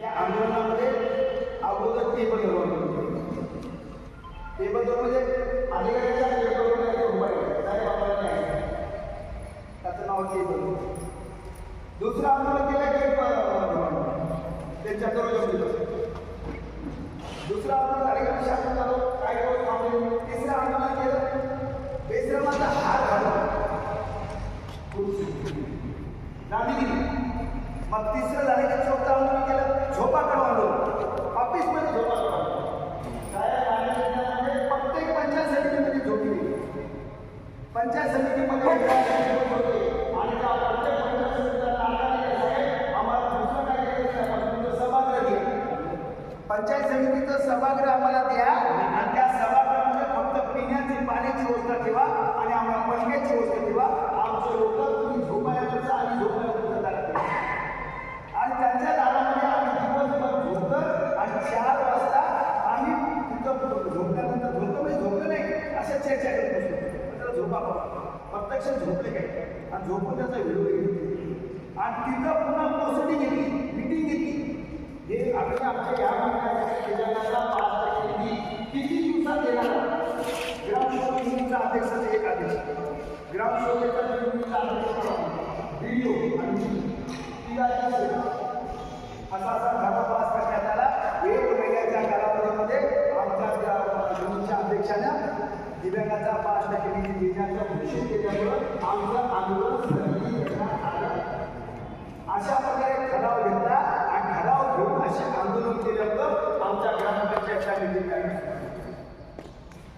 त्या आंदोलनामध्ये अगोदर टेबल धरून टेबल धरून म्हणजे अधिकाऱ्याच्या टेबलवर उभा त्याचं नाव टेबल दुसरं आंदोलन केलं की त्यांच्या दरवाजा दुसरं आंदोलन झालं की शासन झालं काही दिवस थांबले तिसरं आंदोलन केलं बेश्रमाचा हार घालून गांधी दिली मग तिसरं झालं की चौथं आंदोलन केलं झोपा काढून आंदोलन ऑफिसमध्ये झोपा काढून काय गांधीजींमध्ये प्रत्येक पंचायत समितीमध्ये झोपी दिली पंचायत समितीमध्ये आणि त्या पंचायत समितीला आम्हाला दुसरं काय सभागृह घ्या पंचायत समितीचं सभागृह आम्हाला द्या. आणि त्या सभागृहामध्ये फक्त पिण्याची पाण्याची व्यवस्था ठेवा आणि आम्हाला पंख्याची व्यवस्था ठेवा. आमचं लोक बसलो बाबा. प्रत्यक्ष झोपले काय आणि झोपून त्याचा व्हिडिओ घेतली आणि तिथं पुन्हा पोसडी घेतली मिटिंग घेतली. हे आपल्या आमच्या या मंडळाच्या पाच टक्के किती दिवसात येणार ग्रामसभेचा निधीचा अध्यक्षाचा एक अध्यक्ष. ग्रामसभेचा निधीचा अध्यक्ष व्हिडिओ आणि तिला असा असा ठराव पास करण्यात आला. एक महिन्याच्या कालावधीमध्ये आमच्या ग्रा- दिव्यांगाचा पाच टक्के निधी देण्याचं घोषित केल्यामुळं आमचं आंदोलन स्थगित करण्यात आलं अशा प्रकारे ठराव घेतला आणि ठराव घेऊन असे आंदोलन केल्यामुळं आमच्या ग्रामपंचायतच्या निधी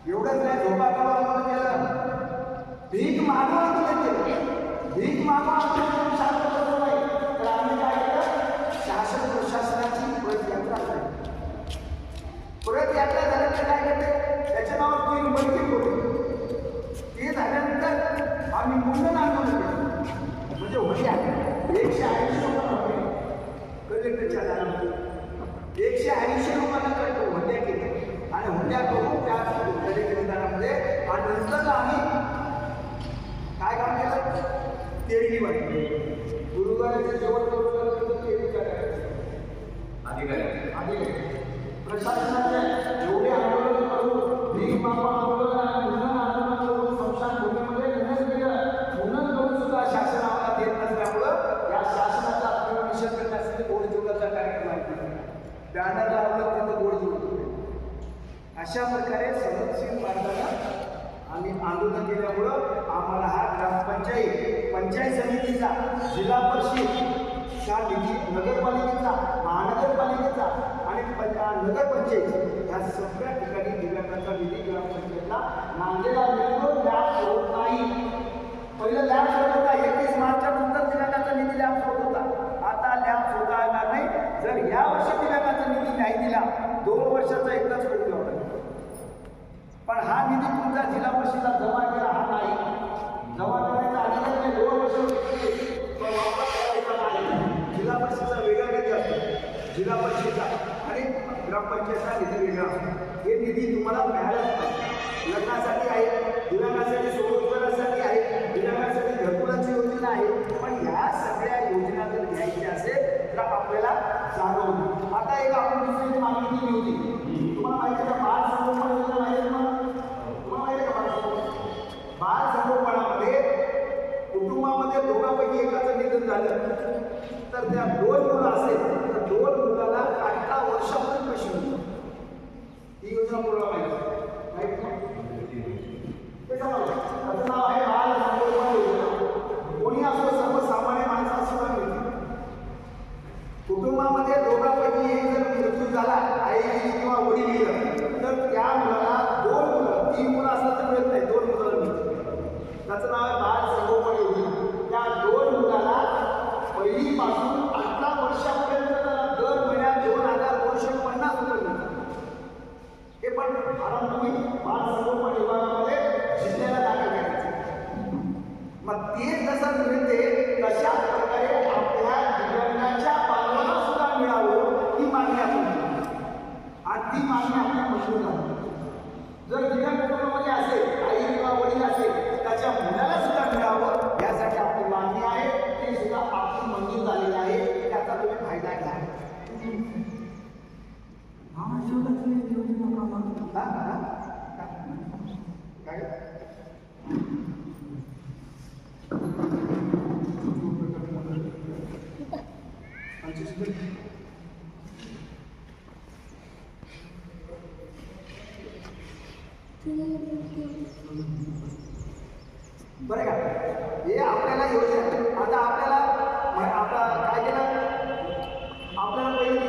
एवढंच नाही झोपा आंदोलन केलं. भीक मागून आंदोलन केलं. भीक मागून आंदोलन करून नाही. तर आम्ही काय केलं? शासन प्रशासनाची परत यात्रा परत यात्रा कलेक्टरच्या दारामध्ये. एकशे ऐंशी लोकांना कळतो हुंड्या केल्या आणि हुंड्या करून त्या कलेक्टरच्या दारामध्ये आणि नंतर आम्ही काय काम केलं तेरडी वाटली गुरुवाराचं जेवण करून तेरडीच्या करायचं अधिकारी. आणि प्रशासनाचे एवढे आंदोलन करून भीक मागवा बॅनर लावलं तिथं गोड जीवन अशा प्रकारे संरक्षण मार्गानं आम्ही आंदोलन केल्यामुळं आम्हाला हा ग्रामपंचायत पंचायत समितीचा जिल्हा परिषद चा निधी नगरपालिकेचा महानगरपालिकेचा आणि नगरपंचायत ह्या सगळ्या ठिकाणी दिव्यांगाचा निधी ग्रामपंचायतला नांदेडला मिळतो लॅब होत नाही. पहिलं लॅब सोडत नाही एकवीस मार्चच्या नंतर दिव्यांगाचा निधी लॅब होत होता आता लॅब होता येणार नाही जर या वर्षी दिव्यांगाचा निधी नाही दिला दोन वर्षाचा एकदाच करून द्यावा लागेल पण हा निधी तुमचा जिल्हा परिषदेला जमा केला हा नाही जमा करायचा अधिकार नाही दोन वर्ष पण वापस करायचा नाही जिल्हा परिषदेचा वेगळा निधी असतो. जिल्हा परिषदेचा आणि ग्रामपंचायतचा निधी वेगळा असतो. हे निधी तुम्हाला मिळालाच पाहिजे. लग्नासाठी आहे दिव्यांगासाठी स्वरोजगारासाठी आहे दिव्यांगासाठी घरकुलाची योजना आहे. पण ह्या सगळ्या योजना जर घ्यायच्या असेल तर आपल्याला जागा आता एक आपण दुसरी मागणी केली होती. झालं तर त्या दोन मुलं असेल तर दोन मुलाला अठरा वर्षापर्यंत पैसे मिळतात. ही योजना पूर्ण माहिती माहिती ती जसं मिळते तशाच प्रकारे आपल्या जीवनाच्या पालनाला सुद्धा मिळावं ही मागणी आपण आणि ती मागणी आपल्या मशहूर आहे जर जीवन कुटुंबामध्ये असेल आई किंवा वडील असेल त्याच्या मुलाला सुद्धा मिळावं यासाठी आपली मागणी आहे. ते सुद्धा आपली मंजूर झालेली आहे. त्याचा तुम्ही फायदा घ्या. हा. बरं का? हे आपल्याला योजना आता आपल्याला आपला काय केलं? आपल्याला पहिले